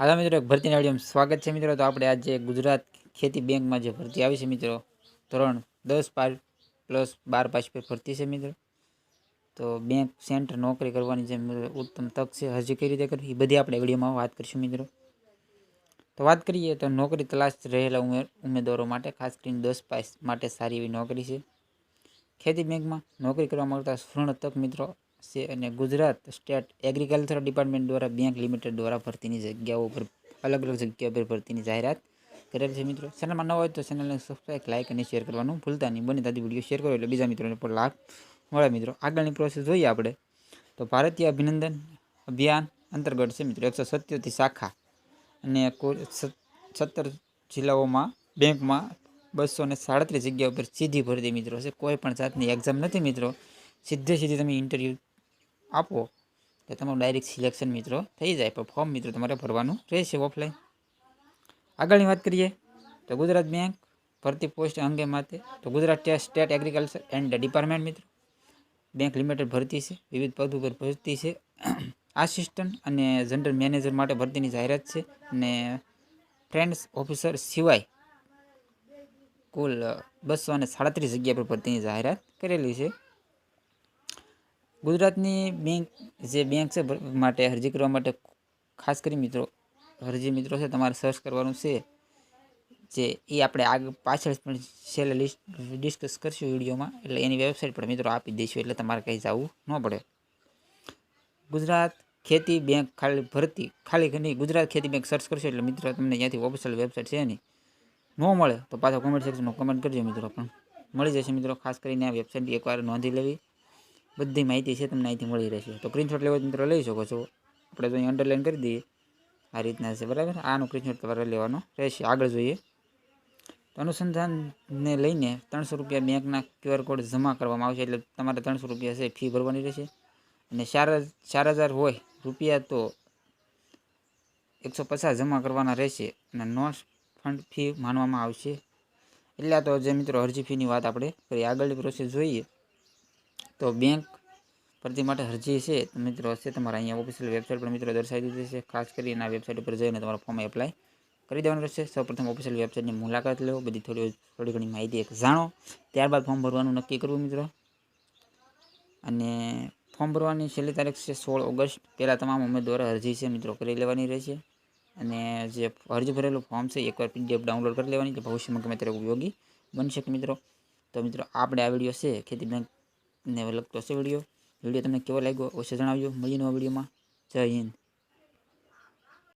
હાલો મિત્રો ભરતીના વિડીયોમાં સ્વાગત છે મિત્રો. તો આપણે આજે ગુજરાત ખેતી બેંકમાં જે ભરતી આવી છે મિત્રો, ધોરણ દસ પાર પ્લસ બાર પાસ પર ભરતી છે મિત્રો. તો બેંક સેન્ટર નોકરી કરવાની જે ઉત્તમ તક છે, હજી કઈ રીતે કરવી, એ બધી આપણે વિડીયોમાં વાત કરીશું મિત્રો. તો વાત કરીએ તો નોકરી તલાશ રહેલા ઉમેદવારો માટે, ખાસ કરીને દસ પાસ માટે સારી એવી નોકરી છે. ખેતી બેંકમાં નોકરી કરવા માંગતા સુવર્ણ તક મિત્રો છે અને ગુજરાત સ્ટેટ એગ્રીકલ્ચર ડિપાર્ટમેન્ટ દ્વારા બેંક લિમિટેડ દ્વારા ભરતીની જગ્યાઓ પર, અલગ અલગ જગ્યા પર ભરતીની જાહેરાત કરેલ છે મિત્રો. ચેનલમાં ન હોય તો ચેનલને સબસ્ક્રાઈબ લાઇક અને શેર કરવાનું ભૂલતા નહીં. બને ત્યાંથી વીડિયો શેર કરો એટલે બીજા મિત્રોને પણ લાભ મળે મિત્રો. આગળની પ્રોસેસ જોઈએ આપણે. તો ભારતીય અભિનંદન અભિયાન અંતર્ગત છે મિત્રો, એકસો સત્યોતેર શાખા અને સત્તર જિલ્લાઓમાં, બેંકમાં બસો ને સાડત્રીસ જગ્યા ઉપર સીધી ભરતી મિત્રો છે. કોઈ પણ જાતની એક્ઝામ નથી મિત્રો. સીધે સીધી તમે ઇન્ટરવ્યૂ આપો. તો તમારું ડાયરેક્ટ સિલેક્શન મિત્રો થઈ જાય, પણ ફોર્મ મિત્રો તમારે ભરવાનું રહેશે ઓફલાઈન આગળની વાત કરીએ, તો ગુજરાત બેંક ભરતી પોસ્ટ અંગે માટે, તો Gujarat state agriculture and department મિત્રો. બેંક લિમિટેડ ભરતી છે, વિવિધ પદ ઉપર ભરતી છે. આસિસ્ટન્ટ અને જનરલ મેનેજર માટે ભરતીની જાહેરાત છે અને ફ્રેન્ડ્સ ઓફિસર સિવાય કુલ બસો અને સાડત્રીસ જગ્યા પર ભરતીની જાહેરાત કરેલી છે. ગુજરાતની બેંક જે બેંક છે માટે અરજી કરવા માટે ખાસ કરી મિત્રો, અરજી મિત્રો છે તમારે સર્ચ કરવાનું છે, જે એ આપણે આગળ પાછળ પણ છેલ્લે લિસ્ટ ડિસ્કસ કરશું વિડીયોમાં, એટલે એની વેબસાઇટ પર મિત્રો આપી દઈશું, એટલે તમારે કંઈ જવું ન પડે. ગુજરાત ખેતી બેંક ખાલી ભરતી, ખાલી ઘણી ગુજરાત ખેતી બેંક સર્ચ કરશો, એટલે મિત્રો તમને ત્યાંથી ઓફિશિયલ વેબસાઇટ છે નહીં ન મળે તો પાછા કોમેન્ટ સેક્શનમાં કમેન્ટ કરજો મિત્રો પણ. મળી જશે મિત્રો ખાસ કરીને આ વેબસાઇટ એકવાર નોંધી લેવી. બધી માહિતી છે તમને અહીંથી મળી રહેશે. તો સ્ક્રીનશોટ લેવો મિત્રો લઈ શકો છો. આપણે તો અહીં અંડરલાઇન કરી દઈએ. આ રીતના છે, બરાબર? આનો સ્ક્રીનશોટ તમારે લેવાનો રહેશે. આગળ જોઈએ. તો અનુસંધાનને લઈને ત્રણસો રૂપિયા બેંકના ક્યુઆર કોડ જમા કરવામાં આવશે. એટલે તમારે ત્રણસો રૂપિયા છે ફી ભરવાની રહેશે. અને ચાર ચાર હજાર હોય રૂપિયા તો એકસો પચાસ જમા કરવાના રહેશે. અને નો ફંડ ફી માનવામાં આવશે. એટલે તો જે મિત્રો અરજી ફીની વાત આપણે કરી, આગળની પ્રોસેસ જોઈએ. તો બેંક ભરતી માટે અરજી છે મિત્રો હશે તમારા અહીંયા ઓફિશિયલ વેબસાઇટ પર મિત્રો દર્શાવી દીધી છે. ખાસ કરીને આ વેબસાઇટ ઉપર જઈને તમારા ફોર્મ એપ્લાય કરી દેવાનું રહેશે. સૌપ્રથમ ઓફિશિયલ વેબસાઇટની મુલાકાત લેવો બધી થોડી થોડી ઘણી માહિતી એક જાણો. ત્યારબાદ ફોર્મ ભરવાનું નક્કી કરવું મિત્રો. અને ફોર્મ ભરવાની છેલ્લી તારીખ છે સોળ ઓગસ્ટ. પહેલાં તમામ ઉમેદવારો અરજી છે મિત્રો કરી લેવાની રહેશે. અને જે અરજી ભરેલું ફોર્મ છે, એકવાર પીડીએફ ડાઉનલોડ કરી લેવાની એટલે ભવિષ્યમાં ગમે ત્યારે ઉપયોગી બની શકે મિત્રો. તો મિત્રો, આપણે આ વીડિયો છે ખેતી બેંકને લગતો હશે વીડિયો. વીડિયો તમને કેવો લાગ્યો અવશ્ય જણાવજો. મળીને વિડીયોમાં. જય હિન્દ.